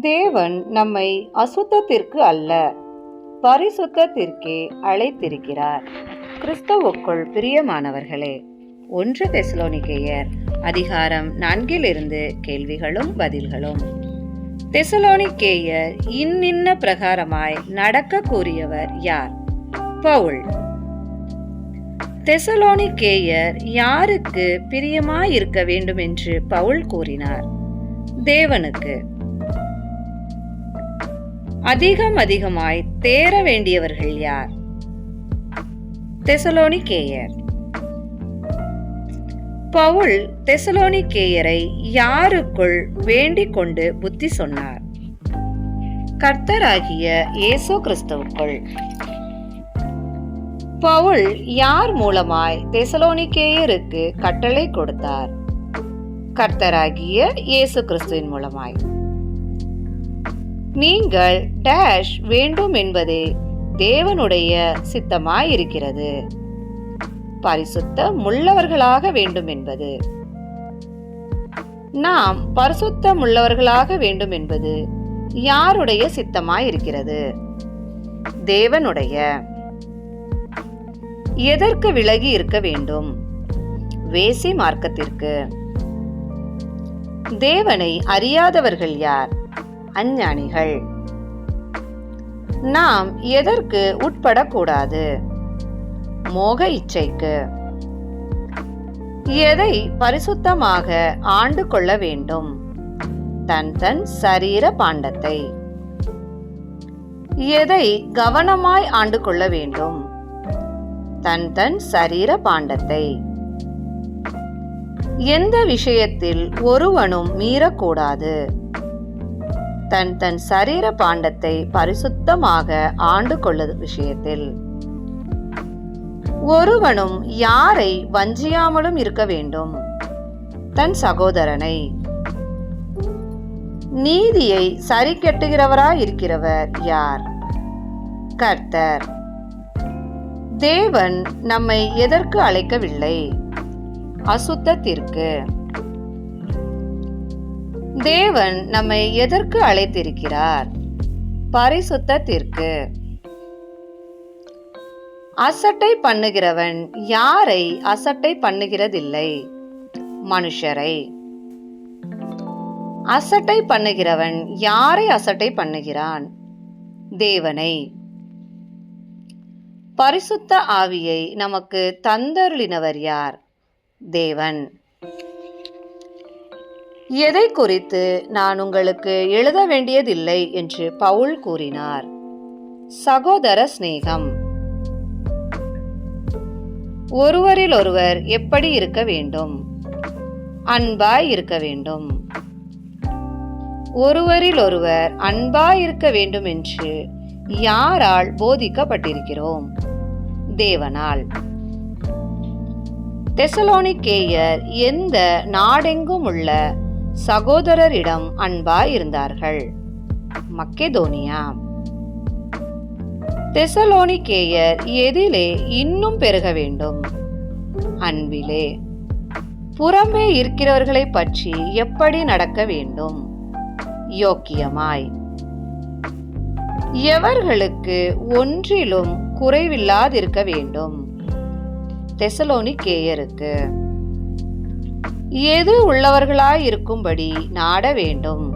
தேவன் நம்மை அசுத்தத்திற்கு அல்ல பரிசுத்தத்திற்கே அழைத்திருக்கிறார். கிறிஸ்தவுக்குள் பிரியமானவர்களே ஒன்று தெசலோனிக்கேயர் அதிகாரம் நான்கிலிருந்து கேள்விகளும் பதில்களும். தெசலோனிக்கேயர் இன்னின்ன பிரகாரமாய் நடக்க கூறியவர் யார்? பவுல். தெசலோனிக்கேயர் யாருக்கு பிரியமாய் இருக்க வேண்டும் என்று பவுல் கூறினார். தேவனுக்கு. அதிகம் அதிகமாய் தேர வேண்டியவர்கள் யார்? தெசலோனிக்கேயர். பவுல் தெசலோனிக்கேயரை யாருக்குள் வேண்டிக் கொண்டு புத்தி சொன்னார்? கர்த்தராகிய இயேசு கிறிஸ்துவுக்குள். பவுல் யார் மூலமாய் தெசலோனிக்கேயருக்கு கட்டளை கொடுத்தார்? கர்த்தராகிய இயேசு கிறிஸ்துவின் மூலமாய். நீங்கள் டேஷ் வேண்டும் என்பதே தேவனுடைய சித்தமாயிருக்கிறது. பரிசுத்த முள்ளவர்களாக வேண்டும் என்பது நாம் பரிசுத்தம் உள்ளவர்களாக வேண்டும் என்பது யாருடைய சித்தமாயிருக்கிறது? தேவனுடைய. எதற்கு விலகி இருக்க வேண்டும்? வேசி மார்க்கத்திற்கு. தேவனை அறியாதவர்கள் யார்? அஞ்ஞானிகள். நாம் எதற்கு உட்படக்கூடாது? மோக இச்சைக்கு. எதை பரிசுத்தமாக ஆண்டு கொள்ள வேண்டும்? தன் தன் சரீர பாண்டத்தை. எதை கவனமாய் ஆண்டு கொள்ள வேண்டும்? தன் தன் சரீர பாண்டத்தை. எந்த விஷயத்தில் ஒருவனும் மீறக்கூடாது. தன் தன் சரீர பாண்டத்தை பரிசுத்தமாக ஆண்டு கொள்ளது விஷயத்தில். ஒருவனும் யாரை வஞ்சியாமலும் இருக்க வேண்டும். தன் சகோதரனை. நீதியை சரி கெட்டுகிறவராய் இருக்கிறவர் யார்? கர்த்தர். தேவன் நம்மை எதற்கு அழைக்கவில்லை? அசுத்தத்திற்கு. தேவன் நம்மை எதற்கு அழைத்திருக்கிறார்? பரிசுத்தத்திற்கு. அசட்டை பண்ணுகிறவன் யாரை அசட்டை பண்ணுகிறதில்லை? மனுஷரை. அசட்டை பண்ணுகிறவன் யாரை அசட்டை பண்ணுகிறான்? தேவனை. பரிசுத்த ஆவியை நமக்கு தந்தருளினவர் யார்? தேவன். எதை குறித்து நான் உங்களுக்கு எழுத வேண்டியதில்லை என்று பவுல் கூறினார். சகோதர சிநேகம். ஒருவரில் ஒருவர் எப்படி இருக்க வேண்டும்? அன்பாய் இருக்க வேண்டும். ஒருவரில் ஒருவர் அன்பாய் இருக்க வேண்டும் என்று யாரால் போதிக்கப்பட்டிருக்கிறோம்? தேவனால். தெசலோனிக்கேயர் எந்த நாடெங்கும் உள்ள சகோதரரிடம் அன்பாய் இருந்தார்கள் மக்கெதோனியா. தெசலோனிக்கேயர் எதிலே இன்னும் பெருக வேண்டும். அன்பிலே புறமே இருக்கிறவர்களை பற்றி எப்படி நடக்க வேண்டும்? யோக்கியமாய். எவர்களுக்கு ஒன்றிலும் குறைவில்லாதிருக்க வேண்டும். தெசலோனிக்கேயருக்கு. எது உள்ளவர்களாய் இருக்கும்படி நாட வேண்டும்.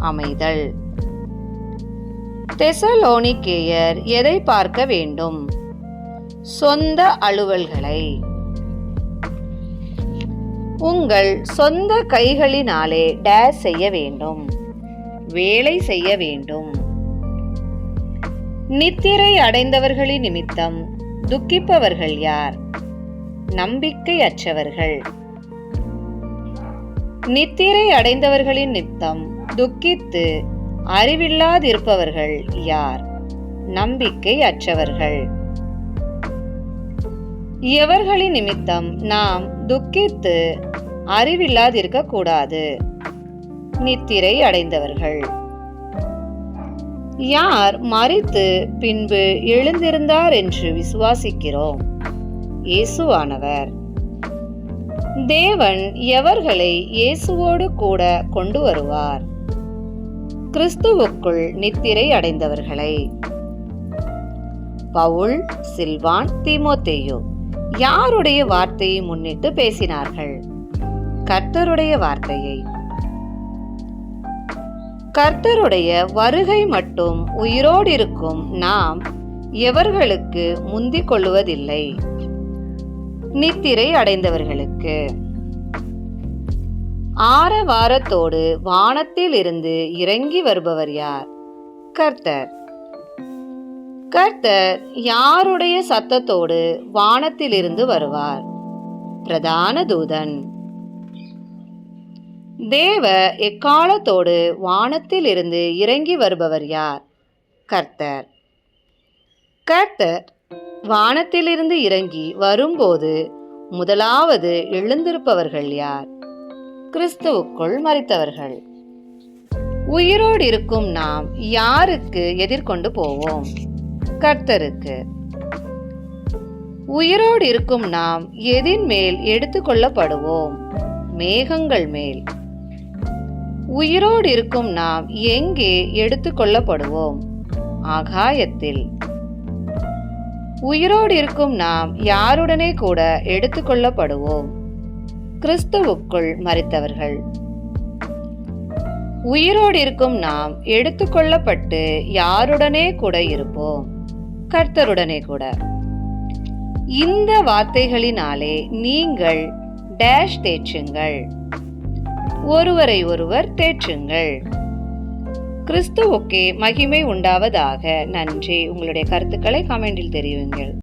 அமைதல். தெசலோனிக்கேயர் எதை பார்க்க வேண்டும்? சொந்த அலுவல்களை. உங்கள் சொந்த கைகளினாலே டேஸ் செய்ய வேண்டும். வேலை செய்ய வேண்டும். நித்திரை அடைந்தவர்களின் நிமித்தம் துக்கிப்பவர்கள் யார்? நம்பிக்கை அற்றவர்கள் நித்திரை அடைந்தவர்களின் நித்தம் துக்கித்து அறிவில்லாதிருப்பவர்கள் யார்? நம்பிக்கை அற்றவர்கள். எவர்களின் நிமித்தம் நாம் துக்கித்து அறிவில்லாதிருக்க கூடாது? நித்திரை அடைந்தவர்கள். யார் மறித்து பின்பு எழுந்திருந்தார் என்று விசுவாசிக்கிறோம்? இயேசுவானவர். தேவன் எவர்களை இயேசுவோடு கூட கொண்டு வருவார் கிறிஸ்துவுக்குள் நித்திரை அடைந்தவர்களை. பவுல் சில்வான் திமோத்தேயோ யாருடைய வார்த்தையை முன்னிட்டு பேசினார்கள்? கர்த்தருடைய வார்த்தையை. கர்த்தருடைய வருகை மட்டும் உயிரோடு இருக்கும் நாம் எவர்களுக்கு முந்திக் கொள்ளுவதில்லை. நித்திரை அடைந்தவர்களுக்கு. ஆரவாரத்தோடு வானத்தில் இருந்து இறங்கி வருபவர் யார்? கர்த்தர். கர்த்தர் யாருடைய சத்தத்தோடு வானத்திலிருந்து வருவார்? பிரதான தூதன். தேவ எக்காலத்தோடு வானத்தில் இருந்து இறங்கி வருபவர் யார்? கர்த்தர். கர்த்தர் வானத்திலிருந்து இறங்கி வரும்போது முதலாவது எழுந்திருப்பவர்கள் யார்? கிறிஸ்துவுக்குள் மறித்தவர்கள் உயிரோடு இருக்கும் நாம் யாருக்கு எதிர்கொண்டு போவோம்? கர்த்தருக்கு. உயிரோடு இருக்கும் நாம் எதின் மேல் எடுத்துக்கொள்ளப்படுவோம் மேகங்கள் மேல். உயிரோடு இருக்கும் நாம் எங்கே எடுத்துக்கொள்ளப்படுவோம் ஆகாயத்தில். உயிரோடு இருக்கும் நாம் யாருடனே கூட எடுத்துக்கொள்ளப்படுவோம். கிறிஸ்துவுக்குள் மறித்தவர்கள். உயிரோடு இருக்கும் நாம் எடுத்துக்கொள்ளப்பட்டு யாருடனே கூட இருப்போம். கர்த்தருடனே கூட. இந்த வார்த்தைகளினாலே நீங்கள் டேஷ் தேற்றுங்கள் ஒருவரை ஒருவர் தேற்றுங்கள் கிறிஸ்துவுக்கே மகிமை உண்டாவதாக. நன்றி. உங்களுடைய கருத்துக்களை கமெண்டில் தெரிவிங்கள்